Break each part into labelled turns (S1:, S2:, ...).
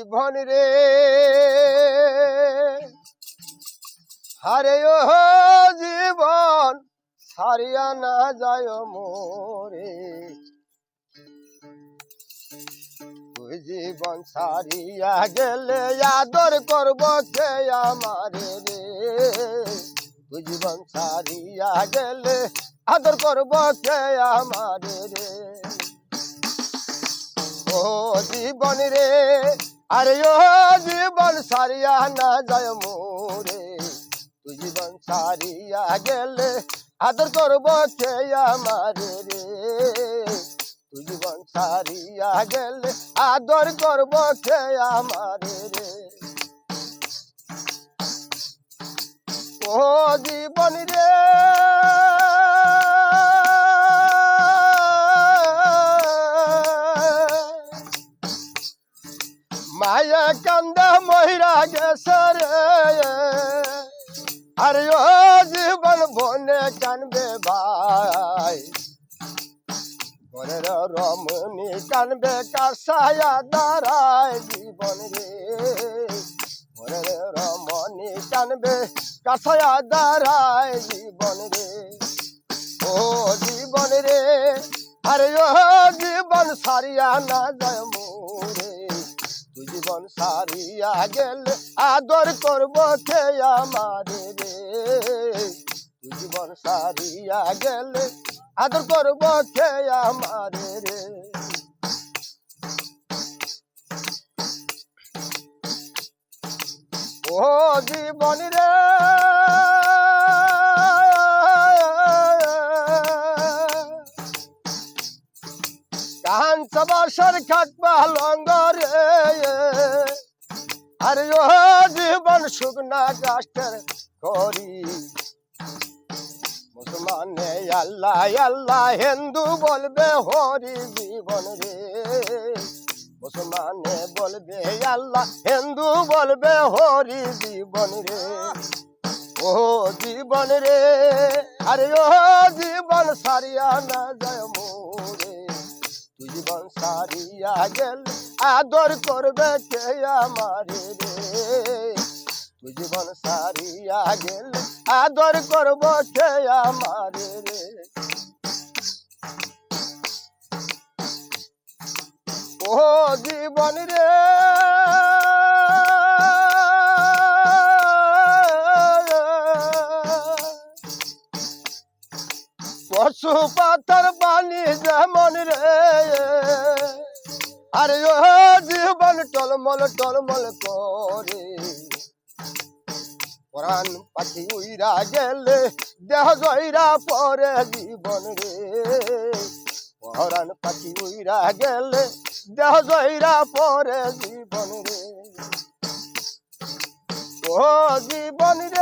S1: জীবন রে। হারে ও জীবন, সারিয়া না যায় মোরে। তুই জীবন সারিয়া গেলে আদর করব কে আমারে রে? তুই জীবন সারিয়া গেলে আদর করব কে আমারে রে? ও জীবন রে আরে ও জীবন সারিয়া না যায় মোরে। তুই জীবন সারিয়া গেলে আদর করব কে আমারে রে? তুই জীবন সারিয়া গেলে আদর করব কে আমারে রে? কান্দা মহিরা গেছে রে আরে ও জীবন বনে কানবে ভাই বনের রমণী কানবে কাসায়া দাঁড়ায় জীবন রে বনের রমণী কানবে কাসায়া দাঁড়ায় জীবন রে ও জীবন রে আরে ও জীবন সারিয়া না যায় জীবন সারিয়া গেল, আদর করব কে আমারে রে। জীবন সারিয়া গেল, আদর করব কে আমারে রে। ও জীবন রে কাঞ্চ বাসর খাটবা লঙ্গরে। আরে ও জীবন শুকনা কাষ্টের করি। মুসলমানে আল্লাহ আল্লাহ হিন্দু বলবে হরি জীবন রে। মুসলমানে বলবে আল্লাহ, হিন্দু বলবে হরি জীবন রে। ও জীবন রে, আরে ও জীবন সারিয়া না যায় মোরে। জীবন সারিয়া গেল, আদর করবে কে আমারে রে? জীবন সারিয়া গেল, আদর করব কে আমারে রে? ও জীবন রে পশু পাথর পানি যেমন রে। আরে ও জীবন টলমল টলমল করে। প্রাণ পাখি উইরা গেলে, দেহ জয়রা পরে জীবন রে। পরাণ পাখি উইরা গেলে, দেহ জয়রা পরে জীবন রে। ও জীবন রে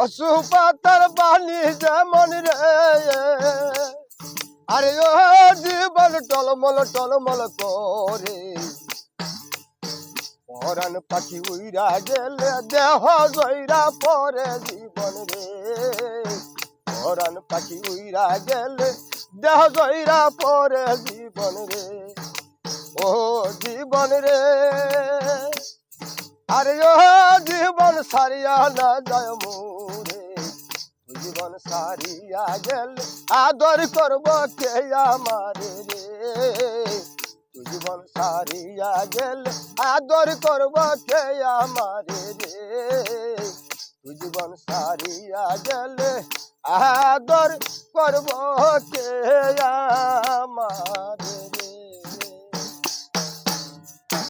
S1: পশু পাতার বাণী যেমন রে। আরে ও জীবন টলমল টলমল করে। পরাণ পাখি উইরা গেলে দেহ জয়রা পরে জীবন রে। পরাণ পাখি উইরা গেলে দেহ জয়রা পরে জীবন রে। ও জীবন রে। আরে ও জীবন সারিয়া না যায় মোরে হারিয়া গেল, আদর করব কে আমার রে? জীবন সারিয়া গেল, আদর করব কে আমার রে? জীবন সারিয়া গেল, আদর করব কে আমার রে?